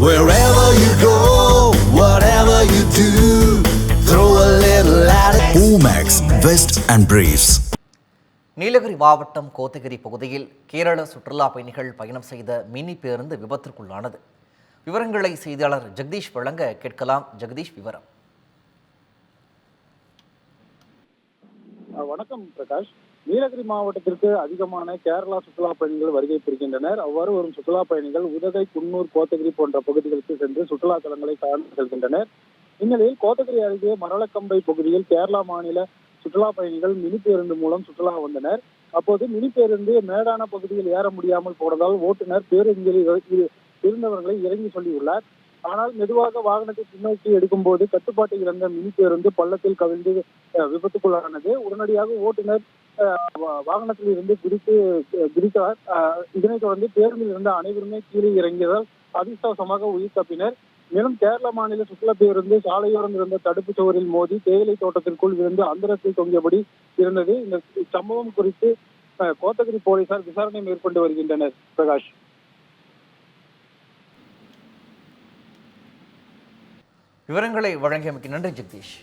Wherever you go, whatever you do, throw a little at it. Omax, Vest and Briefs. Nilgiri மாவட்டம் கோத்தகிரி பகுதியில் கேரள சுற்றுலா பயணிகள் பயணம் செய்த மினி பேருந்து விபத்திற்குள்ளானது விவரங்களை செய்தியாளர் ஜெகதீஷ் வழங்க கேட்கலாம் ஜெகதீஷ் விவரம் வணக்கம் பிரகாஷ் நீலகிரி மாவட்டத்திற்கு அதிகமான கேரளா சுற்றுலா பயணிகள் வருகை புரிகின்றனர். அவ்வாறு வரும் சுற்றுலா பயணிகள் உதகை குன்னூர் கோத்தகிரி போன்ற பகுதிகளுக்கு சென்று சுற்றுலா தலங்களை காண செல்கின்றனர். இந்நிலையில் கோத்தகிரி அருகே மரளக்கம்பை பகுதியில் கேரளா மாநில சுற்றுலா பயணிகள் மினி பேருந்து மூலம் சுற்றுலா வந்தனர். அப்போது மினி பேருந்து மேடான பகுதியில் ஏற முடியாமல் போனதால் ஓட்டுநர் பேருந்தில் இருந்தவர்களை இறங்கி சொல்லியுள்ளார். ஆனால் மெதுவாக வாகனத்தை பின்னோக்கி எடுக்கும்போது கட்டுப்பாட்டை இழந்த மினி பேருந்து பள்ளத்தில் கவிழ்ந்து அஹ், விபத்துக்குள்ளானது. உடனடியாக ஓட்டுநர் வாகனத்தில் இருந்து குதித்து அஹ், குதித்தார். அஹ், தொடர்ந்து பேருந்தில் இருந்த அனைவருமே கீழே இறங்கியதால் அதிர்ஷ்டவசமாக உயிர் தப்பினர். மேலும் கேரள மாநில சுற்றுலா பேருந்து சாலையோரம் இருந்த தடுப்பு சுவரில் மோதி தேயிலை தோட்டத்திற்குள் விழுந்து அந்தரத்தில் தொங்கியபடி இருந்தது. இந்த சம்பவம் குறித்து கோத்தகிரி போலீசார் விசாரணை மேற்கொண்டு வருகின்றனர். பிரகாஷ். விவரங்களை வழங்கியமைக்கு நன்றி ஜெகதீஷ்.